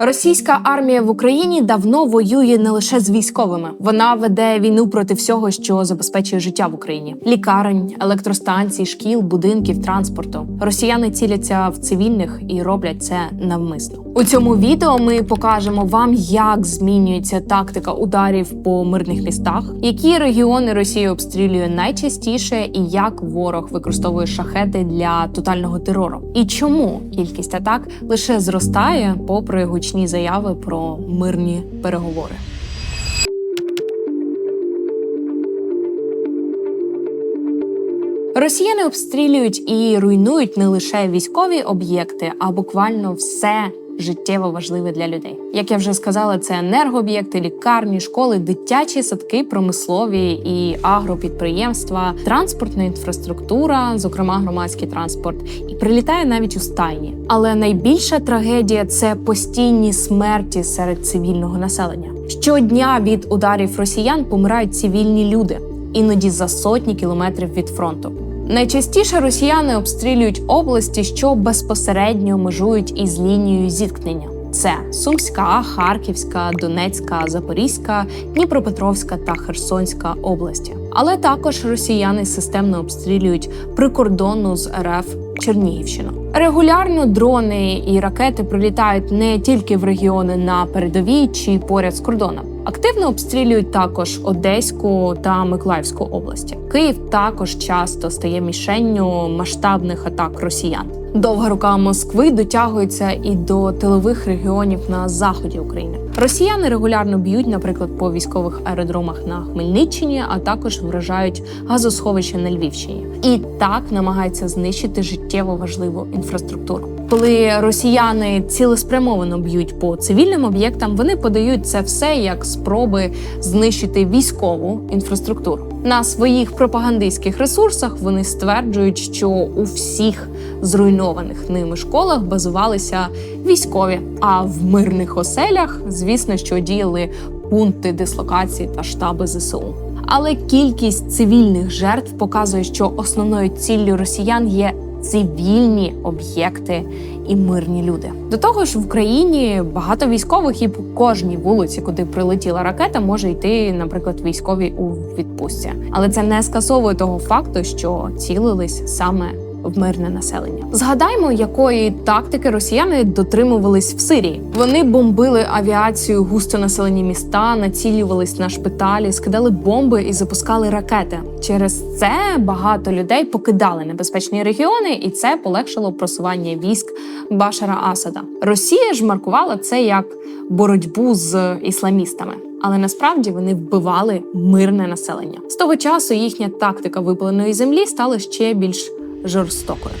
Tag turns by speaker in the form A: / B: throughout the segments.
A: Російська армія в Україні давно воює не лише з військовими. Вона веде війну проти всього, що забезпечує життя в Україні: лікарень, електростанцій, шкіл, будинків, транспорту. Росіяни ціляться в цивільних і роблять це навмисно. У цьому відео ми покажемо вам, як змінюється тактика ударів по мирних містах, які регіони Росія обстрілює найчастіше, і як ворог використовує шахети для тотального терору. І чому кількість атак лише зростає, попри гучні заяви про мирні переговори. Росіяни обстрілюють і руйнують не лише військові об'єкти, а буквально все життєво важливе для людей. Як я вже сказала, це енергооб'єкти, лікарні, школи, дитячі садки, промислові і агропідприємства, транспортна інфраструктура, зокрема громадський транспорт, і прилітає навіть у стайні. Але найбільша трагедія це постійні смерті серед цивільного населення. Щодня від ударів росіян помирають цивільні люди, іноді за сотні кілометрів від фронту. Найчастіше росіяни обстрілюють області, що безпосередньо межують із лінією зіткнення. Це Сумська, Харківська, Донецька, Запорізька, Дніпропетровська та Херсонська області. Але також росіяни системно обстрілюють прикордонну з РФ Чернігівщину. Регулярно дрони і ракети прилітають не тільки в регіони на передовій чи поряд з кордоном. Активно обстрілюють також Одеську та Миколаївську області. Київ також часто стає мішенню масштабних атак росіян. Довга рука Москви дотягується і до тилових регіонів на заході України. Росіяни регулярно б'ють, наприклад, по військових аеродромах на Хмельниччині, а також вражають газосховища на Львівщині. І так намагаються знищити життєво важливу інфраструктуру. Коли росіяни цілеспрямовано б'ють по цивільним об'єктам, вони подають це все як спроби знищити військову інфраструктуру. На своїх пропагандистських ресурсах вони стверджують, що у всіх зруйнованих ними школах базувалися військові, а в мирних оселях, звісно, що діяли пункти дислокації та штаби ЗСУ. Але кількість цивільних жертв показує, що основною ціллю росіян є цивільні об'єкти і мирні люди. До того ж, в Україні багато військових, і по кожній вулиці, куди прилетіла ракета, може йти, наприклад, військові у відпустці. Але це не скасовує того факту, що цілились саме в мирне населення. Згадаймо, якої тактики росіяни дотримувались в Сирії. Вони бомбили авіацію, густонаселені міста, націлювались на шпиталі, скидали бомби і запускали ракети. Через це багато людей покидали небезпечні регіони, і це полегшило просування військ Башара Асада. Росія ж маркувала це як боротьбу з ісламістами. Але насправді вони вбивали мирне населення. З того часу їхня тактика випаленої землі стала ще більш жорстокою.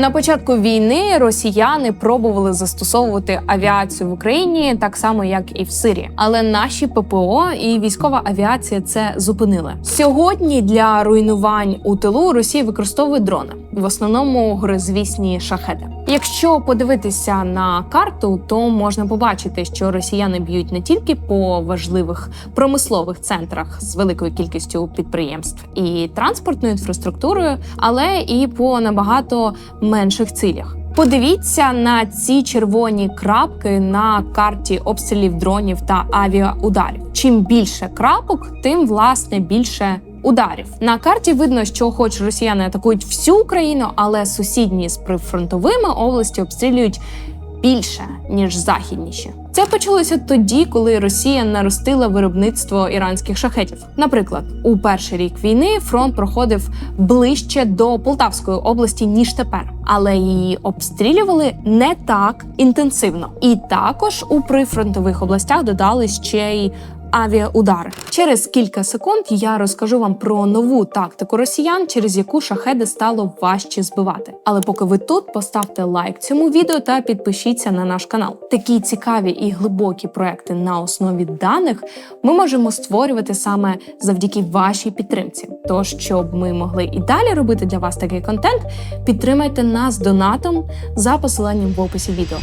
A: На початку війни росіяни пробували застосовувати авіацію в Україні так само, як і в Сирії. Але наші ППО і військова авіація це зупинили. Сьогодні для руйнувань у тилу Росія використовує дрони, в основному горизвісні шахеди. Якщо подивитися на карту, то можна побачити, що росіяни б'ють не тільки по важливих промислових центрах з великою кількістю підприємств і транспортною інфраструктурою, але і по набагато менших цілях. Подивіться на ці червоні крапки на карті обстрілів дронів та авіаударів. Чим більше крапок, тим власне більше ударів. На карті видно, що, хоч росіяни атакують всю Україну, але сусідні з прифронтовими області обстрілюють більше ніж західніші. Це почалося тоді, коли Росія наростила виробництво іранських шахетів. Наприклад, у перший рік війни фронт проходив ближче до Полтавської області ніж тепер, але її обстрілювали не так інтенсивно. І також у прифронтових областях додали ще й авіаудари. Через кілька секунд я розкажу вам про нову тактику росіян, через яку шахеди стало важче збивати. Але поки ви тут, поставте лайк цьому відео та підпишіться на наш канал. Такі цікаві і глибокі проекти на основі даних ми можемо створювати саме завдяки вашій підтримці. Тож, щоб ми могли і далі робити для вас такий контент, підтримайте нас донатом за посиланням в описі відео.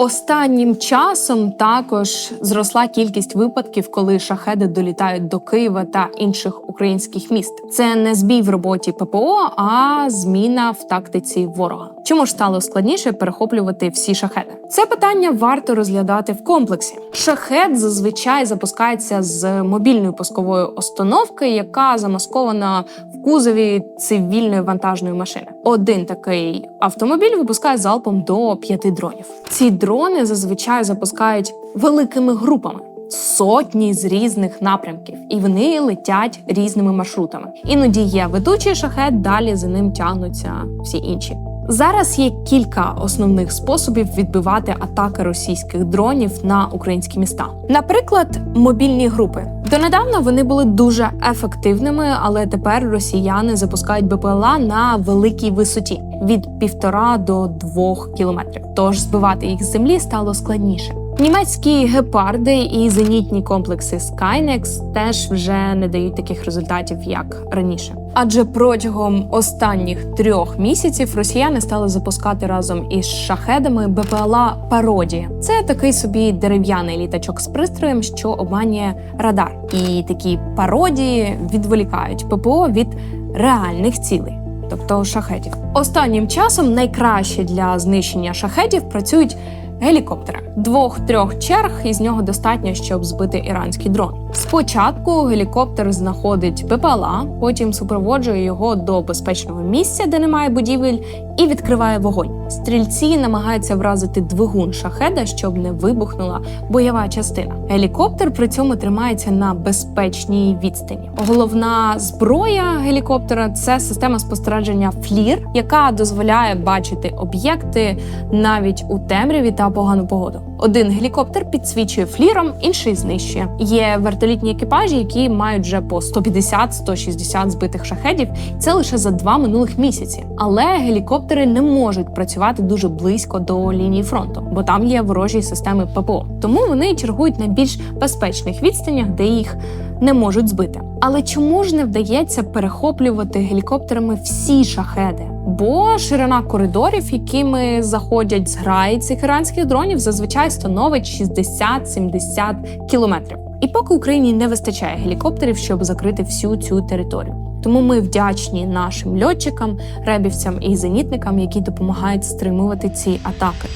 A: Останнім часом також зросла кількість випадків, коли шахеди долітають до Києва та інших українських міст. Це не збій в роботі ППО, а зміна в тактиці ворога. Чому ж стало складніше перехоплювати всі шахеди? Це питання варто розглядати в комплексі. Шахет зазвичай запускається з мобільної пускової установки, яка замаскована в кузові цивільної вантажної машини. Один такий автомобіль випускає залпом до п'яти дронів. Ці дрони зазвичай запускають великими групами. Сотні з різних напрямків, і вони летять різними маршрутами. Іноді є ведучий шахет, далі за ним тягнуться всі інші. Зараз є кілька основних способів відбивати атаки російських дронів на українські міста. Наприклад, мобільні групи. Донедавна вони були дуже ефективними, але тепер росіяни запускають БПЛА на великій висоті від півтора до двох кілометрів. Тож збивати їх з землі стало складніше. Німецькі гепарди і зенітні комплекси Skynex теж вже не дають таких результатів, як раніше. Адже протягом останніх трьох місяців росіяни стали запускати разом із шахедами БПЛА пародія. Це такий собі дерев'яний літачок з пристроєм, що обманює радар. І такі пародії відволікають ППО від реальних цілей. Тобто шахетів. Останнім часом найкраще для знищення шахетів працюють гелікоптери. Двох-трьох черг із нього достатньо, щоб збити іранський дрон. Спочатку гелікоптер знаходить ППЛА, потім супроводжує його до безпечного місця, де немає будівель, і відкриває вогонь. Стрільці намагаються вразити двигун шахеда, щоб не вибухнула бойова частина. Гелікоптер при цьому тримається на безпечній відстані. Головна зброя гелікоптера це система спостереження флір, яка дозволяє бачити об'єкти навіть у темряві та погану погоду. Один гелікоптер підсвічує фліром, інший знищує. Є вертолітні екіпажі, які мають вже по 150-160 збитих шахедів. Це лише за два минулих місяці. Але гелікоптери не можуть працювати дуже близько до лінії фронту, бо там є ворожі системи ППО. Тому вони чергують на більш безпечних відстанях, де їх не можуть збити. Але чому ж не вдається перехоплювати гелікоптерами всі шахеди? Бо ширина коридорів, якими заходять зграї цих іранських дронів, зазвичай становить 60-70 кілометрів. І поки Україні не вистачає гелікоптерів, щоб закрити всю цю територію. Тому ми вдячні нашим льотчикам, ребівцям і зенітникам, які допомагають стримувати ці атаки.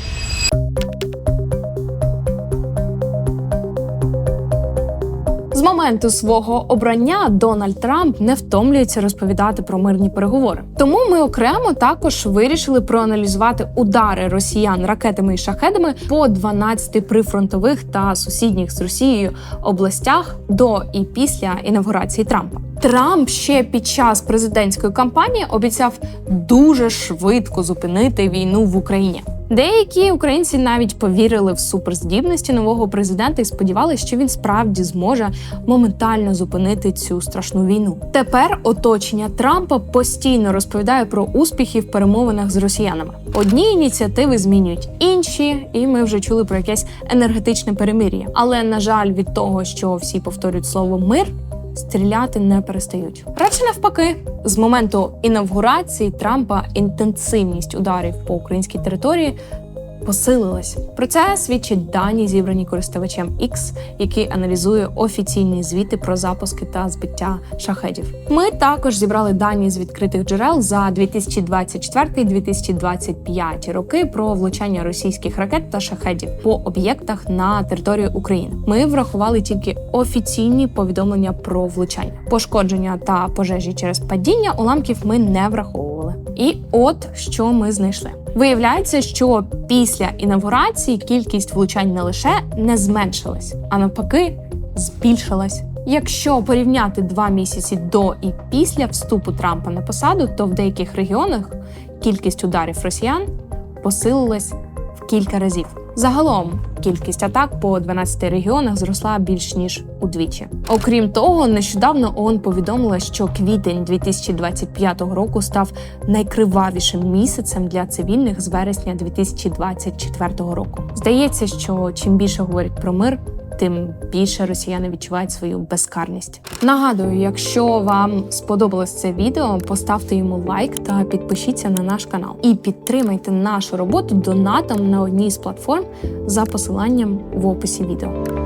A: Моменту свого обрання Дональд Трамп не втомлюється розповідати про мирні переговори. Тому ми окремо також вирішили проаналізувати удари росіян ракетами і шахедами по 12 прифронтових та сусідніх з Росією областях до і після інавгурації Трампа. Трамп ще під час президентської кампанії обіцяв дуже швидко зупинити війну в Україні. Деякі українці навіть повірили в суперздібності нового президента і сподівалися, що він справді зможе моментально зупинити цю страшну війну. Тепер оточення Трампа постійно розповідає про успіхи в перемовинах з росіянами. Одні ініціативи змінюють інші, і ми вже чули про якесь енергетичне перемир'я. Але на жаль, від того, що всі повторюють слово мир. Стріляти не перестають. Радше навпаки, з моменту інавгурації Трампа інтенсивність ударів по українській території посилилась. Про це свідчать дані, зібрані користувачем X, який аналізує офіційні звіти про запуски та збиття шахедів. Ми також зібрали дані з відкритих джерел за 2024-2025 роки про влучання російських ракет та шахедів по об'єктах на території України. Ми врахували тільки офіційні повідомлення про влучання, пошкодження та пожежі через падіння уламків. Ми не враховували. І от що ми знайшли. Виявляється, що після інавгурації кількість влучань не лише не зменшилась, а навпаки, збільшилась. Якщо порівняти два місяці до і після вступу Трампа на посаду, то в деяких регіонах кількість ударів росіян посилилась в кілька разів. Загалом кількість атак по 12 регіонах зросла більш ніж удвічі. Окрім того, нещодавно ООН повідомила, що квітень 2025 року став найкривавішим місяцем для цивільних з вересня 2024 року. Здається, що чим більше говорять про мир, тим більше росіяни відчувають свою безкарність. Нагадую, якщо вам сподобалось це відео, поставте йому лайк та підпишіться на наш канал. І підтримайте нашу роботу донатом на одній з платформ за посиланням в описі відео.